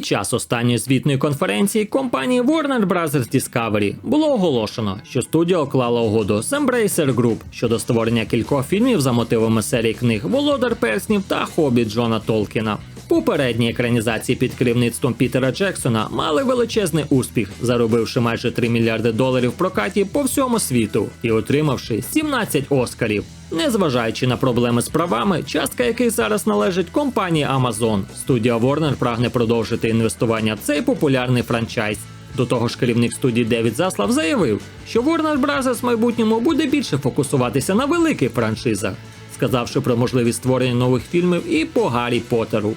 Під час останньої звітної конференції компанії Warner Bros. Discovery було оголошено, що студія уклала угоду з Embracer Group щодо створення кількох фільмів за мотивами серії книг Володар Перснів та Хобіт Джона Толкіна. Попередні екранізації під керівництвом Пітера Джексона мали величезний успіх, заробивши майже 3 мільярди доларів прокаті по всьому світу і отримавши 17 оскарів. Незважаючи на проблеми з правами, частка яких зараз належить компанії Amazon, студія Warner прагне продовжити інвестування в цей популярний франчайз. До того ж, керівник студії Девід Заслав заявив, що Warner Bros. в майбутньому буде більше фокусуватися на великих франшизах, сказавши про можливість створення нових фільмів і по Гаррі Поттеру.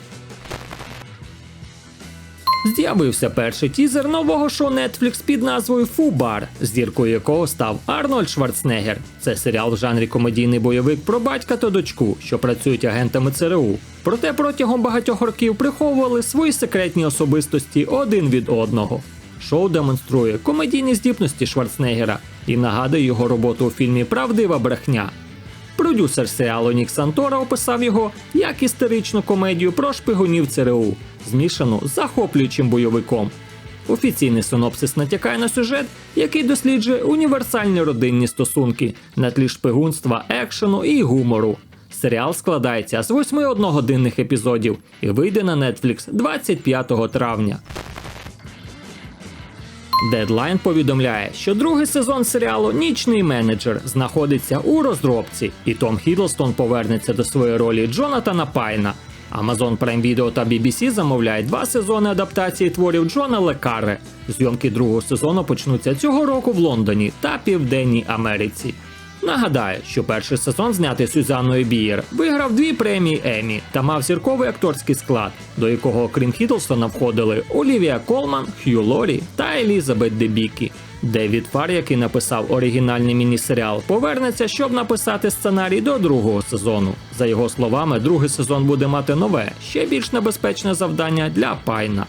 З'явився перший тізер нового шоу Netflix під назвою Фубар, зіркою якого став Арнольд Шварценеггер. Це серіал в жанрі комедійний бойовик про батька та дочку, що працюють агентами ЦРУ. Проте протягом багатьох років приховували свої секретні особистості один від одного. Шоу демонструє комедійні здібності Шварценеггера і нагадує його роботу у фільмі Правдива брехня. Продюсер серіалу Нік Сантора описав його як історичну комедію про шпигунів ЦРУ, змішану з захоплюючим бойовиком. Офіційний синопсис натякає на сюжет, який досліджує універсальні родинні стосунки на тлі шпигунства, екшену і гумору. Серіал складається з восьми одногодинних епізодів і вийде на Netflix 25 травня. Deadline повідомляє, що другий сезон серіалу Нічний менеджер знаходиться у розробці, і Том Хідлстон повернеться до своєї ролі Джонатана Пайна. Amazon Prime Video та BBC замовляють два сезони адаптації творів Джона Лекаре. Зйомки другого сезону почнуться цього року в Лондоні та Південній Америці. Нагадаю, що перший сезон, знятий Сюзанною Бієр, виграв дві премії Емі та мав зірковий акторський склад, до якого, окрім Хідлстона, входили Олівія Колман, Хью Лорі та Елізабет Дебікі. Девід Фар, який написав оригінальний міні-серіал, повернеться, щоб написати сценарій до другого сезону. За його словами, другий сезон буде мати нове, ще більш небезпечне завдання для Пайна.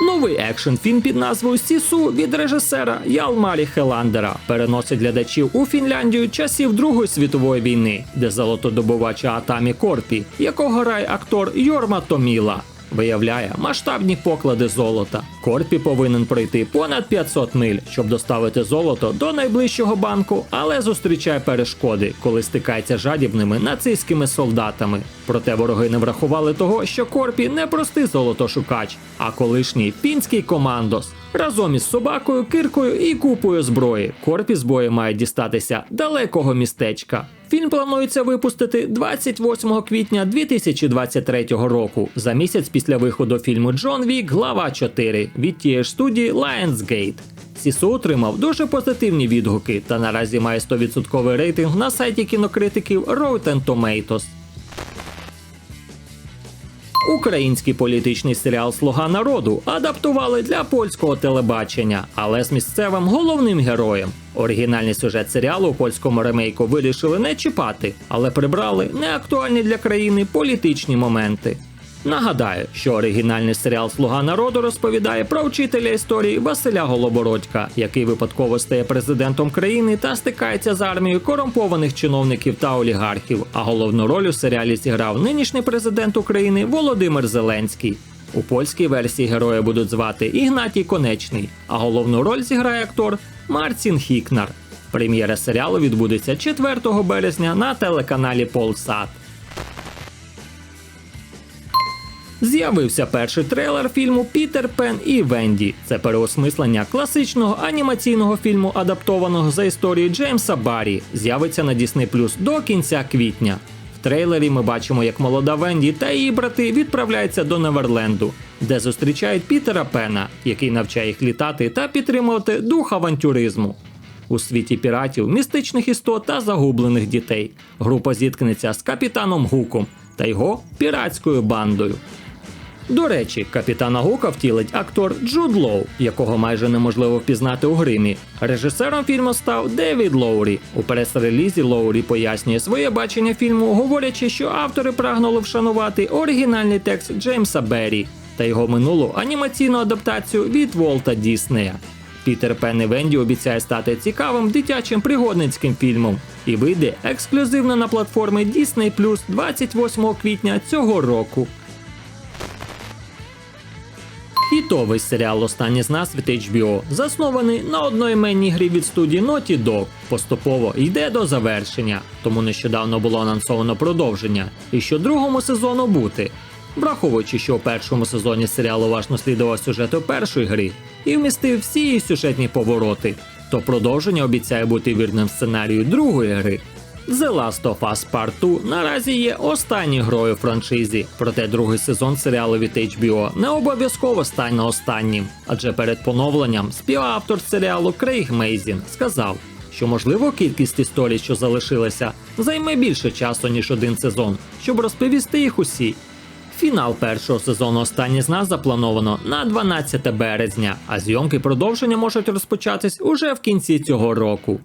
Новий екшн фільм під назвою Сісу від режисера Ялмарі Хеландера переносить глядачів у Фінляндію часів Другої світової війни, де золотодобувача Атамі Корпі, якого грає актор Йорма Томіла. Виявляє масштабні поклади золота. Корпі повинен пройти понад 500 миль, щоб доставити золото до найближчого банку, але зустрічає перешкоди, коли стикається жадібними нацистськими солдатами. Проте вороги не врахували того, що Корпі не простий золотошукач, а колишній фінський командос. Разом із собакою, киркою і купою зброї. Корпі з бою має дістатися далекого містечка. Фільм планується випустити 28 квітня 2023 року, за місяць після виходу фільму Джон Вік, глава 4 від тієї ж студії Lionsgate. Сісу отримав дуже позитивні відгуки та наразі має 100% рейтинг на сайті кінокритиків Rotten Tomatoes. Український політичний серіал Слуга народу адаптували для польського телебачення, але з місцевим головним героєм. Оригінальний сюжет серіалу у польському ремейку вирішили не чіпати, але прибрали неактуальні для країни політичні моменти. Нагадаю, що оригінальний серіал Слуга народу розповідає про вчителя історії Василя Голобородька, який випадково стає президентом країни та стикається з армією корумпованих чиновників та олігархів. А головну роль у серіалі зіграв нинішній президент України Володимир Зеленський. У польській версії героя будуть звати Ігнатій Конечний, а головну роль зіграє актор Марцін Хікнар. Прем'єра серіалу відбудеться 4 березня на телеканалі Полсат. З'явився перший трейлер фільму Пітер Пен і Венді. Це переосмислення класичного анімаційного фільму, адаптованого за історією Джеймса Баррі. З'явиться на Disney Plus до кінця квітня. В трейлері ми бачимо, як молода Венді та її брати відправляються до Неверленду, де зустрічають Пітера Пена, який навчає їх літати та підтримувати дух авантюризму. У світі піратів, містичних істот та загублених дітей. Група зіткнеться з капітаном Гуком та його піратською бандою. До речі, капітана Гука втілить актор Джуд Лоу, якого майже неможливо впізнати у гримі. Режисером фільму став Девід Лоурі. У прес-релізі Лоурі пояснює своє бачення фільму, говорячи, що автори прагнули вшанувати оригінальний текст Джеймса Беррі та його минулу анімаційну адаптацію від Волта Діснея. Пітер Пен і Венді обіцяє стати цікавим дитячим пригодницьким фільмом і вийде ексклюзивно на платформі Disney Plus 28 квітня цього року. Хітовий серіал Останній з нас від HBO, заснований на одноіменній грі від студії Naughty Dog, поступово йде до завершення, тому нещодавно було анонсовано продовження, і що другому сезону бути. Враховуючи, що у першому сезоні серіал уважно слідував сюжету першої гри і вмістив всі її сюжетні повороти, то продовження обіцяє бути вірним сценарію другої гри. The Last of Us Part 2 наразі є останньою грою франшизі, проте другий сезон серіалу від HBO не обов'язково стане останнім, адже перед поновленням співавтор серіалу Крейг Мейзін сказав, що можливо кількість історій, що залишилася, займе більше часу ніж один сезон, щоб розповісти їх усі. Фінал першого сезону «Останній з нас заплановано на 12 березня, а зйомки продовження можуть розпочатись уже в кінці цього року.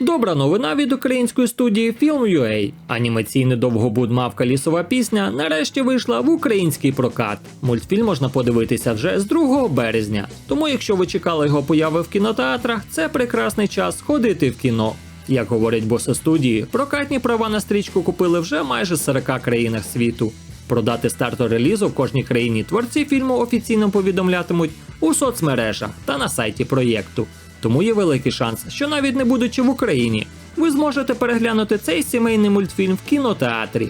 Добра новина від української студії Film.ua. Анімаційний довгобуд Мавка лісова пісня нарешті вийшла в український прокат. Мультфільм можна подивитися вже з 2 березня. Тому, якщо ви чекали його появи в кінотеатрах, це прекрасний час ходити в кіно. Як говорять боси студії, прокатні права на стрічку купили вже майже 40 країнах світу. Продати старту релізу в кожній країні творці фільму офіційно повідомлятимуть у соцмережах та на сайті проєкту. Тому є великий шанс, що навіть не будучи в Україні, ви зможете переглянути цей сімейний мультфільм в кінотеатрі.